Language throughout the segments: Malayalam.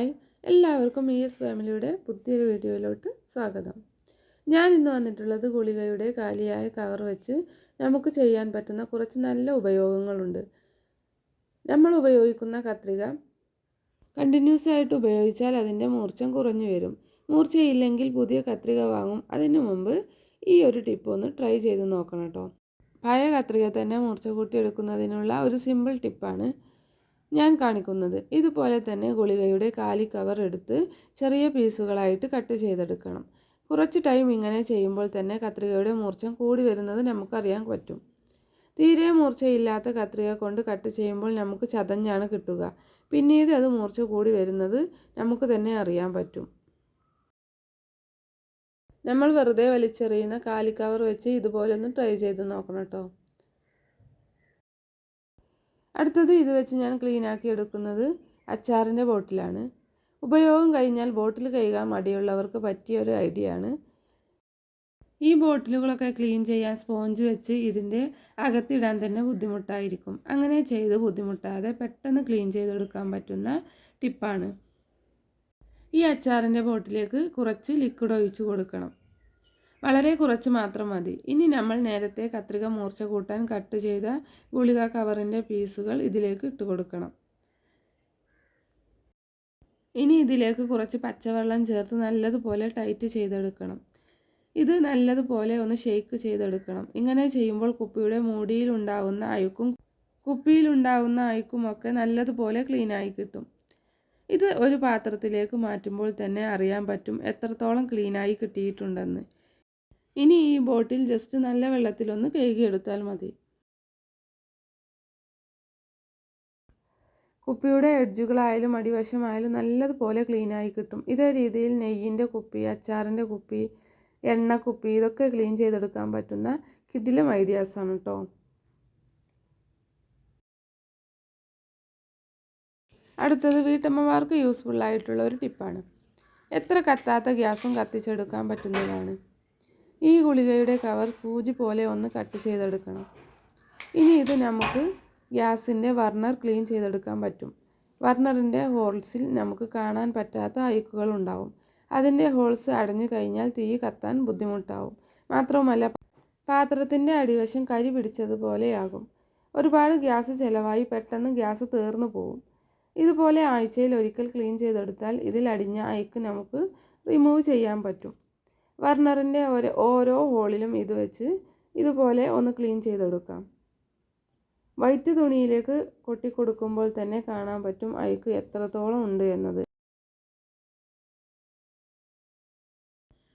ഹായ്. എല്ലാവർക്കും ഇ എസ് ഫാമിലിയുടെ പുതിയൊരു വീഡിയോയിലോട്ട് സ്വാഗതം. ഞാൻ ഇന്ന് വന്നിട്ടുള്ളത് ഗുളികയുടെ കാലിയായ കവർ വെച്ച് നമുക്ക് ചെയ്യാൻ പറ്റുന്ന കുറച്ച് നല്ല ഉപയോഗങ്ങളുണ്ട്. നമ്മൾ ഉപയോഗിക്കുന്ന കത്രിക കണ്ടിന്യൂസ് ആയിട്ട് ഉപയോഗിച്ചാൽ അതിന്റെ മൂർച്ചം കുറഞ്ഞു വരും. മൂർച്ചയില്ലെങ്കിൽ പുതിയ കത്രിക വാങ്ങും. അതിനു മുമ്പ് ഈ ഒരു ടിപ്പ് ഒന്ന് ട്രൈ ചെയ്ത് നോക്കണം കേട്ടോ. പഴയ കത്രിക തന്നെ മൂർച്ച കൂട്ടിയെടുക്കുന്നതിനുള്ള ഒരു സിമ്പിൾ ടിപ്പാണ് ഞാൻ കാണിക്കുന്നത്. ഇതുപോലെ തന്നെ ഗുളികയുടെ കാലി കവർ എടുത്ത് ചെറിയ പീസുകളായിട്ട് കട്ട് ചെയ്തെടുക്കണം. കുറച്ച് ടൈം ഇങ്ങനെ ചെയ്യുമ്പോൾ തന്നെ കത്രികയുടെ മൂർച്ചം കൂടി വരുന്നത് നമുക്കറിയാൻ പറ്റും. തീരെ മൂർച്ചയില്ലാത്ത കത്രിക കൊണ്ട് കട്ട് ചെയ്യുമ്പോൾ നമുക്ക് ചതഞ്ഞാണ് കിട്ടുക. പിന്നീട് അത് മൂർച്ച കൂടി വരുന്നത് നമുക്ക് തന്നെ അറിയാൻ പറ്റും. നമ്മൾ വെറുതെ വലിച്ചെറിയുന്ന കാലിക്കവർ വെച്ച് ഇതുപോലെ ഒന്ന് ട്രൈ ചെയ്ത് നോക്കണം കേട്ടോ. അടുത്തത് ഇത് വെച്ച് ഞാൻ ക്ലീൻ ആക്കി എടുക്കുന്നത് അച്ചാറിന്റെ ബോട്ടിലാണ്. ഉപയോഗം കഴിഞ്ഞാൽ ബോട്ടിൽ കഴുകാൻ മടിയുള്ളവർക്ക് പറ്റിയ ഒരു ഐഡിയ ആണ്. ഈ ബോട്ടിലുകളൊക്കെ ക്ലീൻ ചെയ്യാൻ സ്പോഞ്ച് വെച്ച് ഇതിന്റെ അകത്തിടാൻ തന്നെ ബുദ്ധിമുട്ടായിരിക്കും. അങ്ങനെ ചെയ്ത് ബുദ്ധിമുട്ടാതെ പെട്ടെന്ന് ക്ലീൻ ചെയ്തെടുക്കാൻ പറ്റുന്ന ടിപ്പാണ് ഈ അച്ചാറിന്റെ ബോട്ടിലേക്ക് കുറച്ച് ലിക്വിഡ് ഒഴിച്ചു കൊടുക്കണം. വളരെ കുറച്ച് മാത്രം മതി. ഇനി നമ്മൾ നേരത്തെ കത്രിക മൂർച്ച കൂട്ടാൻ കട്ട് ചെയ്ത ഗുളിക കവറിന്റെ പീസുകൾ ഇതിലേക്ക് ഇട്ട് കൊടുക്കണം. ഇനി ഇതിലേക്ക് കുറച്ച് പച്ചവെള്ളം ചേർത്ത് നല്ലതുപോലെ ടൈറ്റ് ചെയ്തെടുക്കണം. ഇത് നല്ലതുപോലെ ഒന്ന് ഷെയ്ക്ക് ചെയ്തെടുക്കണം. ഇങ്ങനെ ചെയ്യുമ്പോൾ കുപ്പിയുടെ മൂടിയിൽ ഉണ്ടാവുന്ന അഴുക്കും കുപ്പിയിലുണ്ടാവുന്ന അഴുക്കുമൊക്കെ നല്ലതുപോലെ ക്ലീനായി കിട്ടും. ഇത് ഒരു പാത്രത്തിലേക്ക് മാറ്റുമ്പോൾ തന്നെ അറിയാൻ പറ്റും എത്രത്തോളം ക്ലീനായി കിട്ടിയിട്ടുണ്ടെന്ന്. ഇനി ഈ ബോട്ടിൽ ജസ്റ്റ് നല്ല വെള്ളത്തിലൊന്ന് കഴുകിയെടുത്താൽ മതി. കുപ്പിയുടെ എഡ്ജുകളായാലും അടിവശമായാലും നല്ലതുപോലെ ക്ലീനായി കിട്ടും. ഇതേ രീതിയിൽ നെയ്യിന്റെ കുപ്പി അച്ചാറിന്റെ കുപ്പി എണ്ണ കുപ്പി ഇതൊക്കെ ക്ലീൻ ചെയ്തെടുക്കാൻ പറ്റുന്ന കിഡിലും ഐഡിയാസാണ് കേട്ടോ അടുത്തത് വീട്ടമ്മമാർക്ക് യൂസ്ഫുൾ ആയിട്ടുള്ള ഒരു ടിപ്പാണ് എത്ര കത്താത്ത ഗ്യാസും കത്തിച്ചെടുക്കാൻ പറ്റുന്നതാണ്? ഗുളികയുടെ കവർ സൂചി പോലെ ഒന്ന് കട്ട് ചെയ്തെടുക്കണം. ഇനി ഇത് നമുക്ക് ഗ്യാസിന്റെ വർണർ ക്ലീൻ ചെയ്തെടുക്കാൻ പറ്റും. വർണറിന്റെ ഹോൾസിൽ നമുക്ക് കാണാൻ പറ്റാത്ത അയക്കുകൾ ഉണ്ടാവും. അതിന്റെ ഹോൾസ് അടഞ്ഞു കഴിഞ്ഞാൽ തീ കത്താൻ ബുദ്ധിമുട്ടാവും. മാത്രവുമല്ല പാത്രത്തിന്റെ അടിവശം കരി പിടിച്ചതുപോലെയാകും. ഒരുപാട് ഗ്യാസ് ചിലവായി പെട്ടെന്ന് ഗ്യാസ് തീർന്നു പോകും ഇതുപോലെ ആഴ്ചയിൽ ഒരിക്കൽ ക്ലീൻ ചെയ്തെടുത്താൽ ഇതിലടിഞ്ഞ അയക്ക് നമുക്ക് റിമൂവ് ചെയ്യാൻ പറ്റും. വർണറിന്റെ ഒരു ഓരോ ഹോളിലും ഇത് വെച്ച് ഇതുപോലെ ഒന്ന് ക്ലീൻ ചെയ്തെടുക്കാം. വൈറ്റ് തുണിയിലേക്ക് കൊട്ടിക്കൊടുക്കുമ്പോൾ തന്നെ കാണാൻ പറ്റും അയക്ക് എത്രത്തോളം ഉണ്ട് എന്നത്.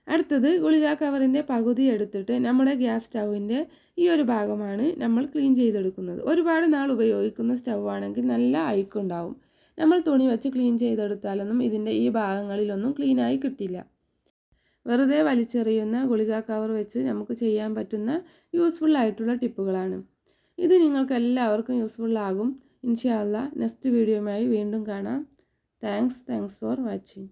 അടുത്തത് ഗുളിക കവറിന്റെ പകുതി എടുത്തിട്ട് നമ്മുടെ ഗ്യാസ് സ്റ്റൗവിന്റെ ഈ ഒരു ഭാഗമാണ് നമ്മൾ ക്ലീൻ ചെയ്തെടുക്കുന്നത്. ഒരുപാട് നാൾ ഉപയോഗിക്കുന്ന സ്റ്റൗ ആണെങ്കിൽ നല്ല അയക്കുണ്ടാവും നമ്മൾ തുണി വെച്ച് ക്ലീൻ ചെയ്തെടുത്താലൊന്നും ഇതിന്റെ ഈ ഭാഗങ്ങളിലൊന്നും ക്ലീനായി കിട്ടില്ല. വെറുതെ വലിച്ചെറിയുന്ന ഗുളിക കവർ വെച്ച് നമുക്ക് ചെയ്യാൻ പറ്റുന്ന യൂസ്ഫുൾ ആയിട്ടുള്ള ടിപ്പുകളാണ്. ഇത് നിങ്ങൾക്ക് എല്ലാവർക്കും യൂസ്ഫുൾ ആകും ഇൻഷാല്ല നെക്സ്റ്റ് വീഡിയോയുമായി വീണ്ടും കാണാം. Thanks thanks for watching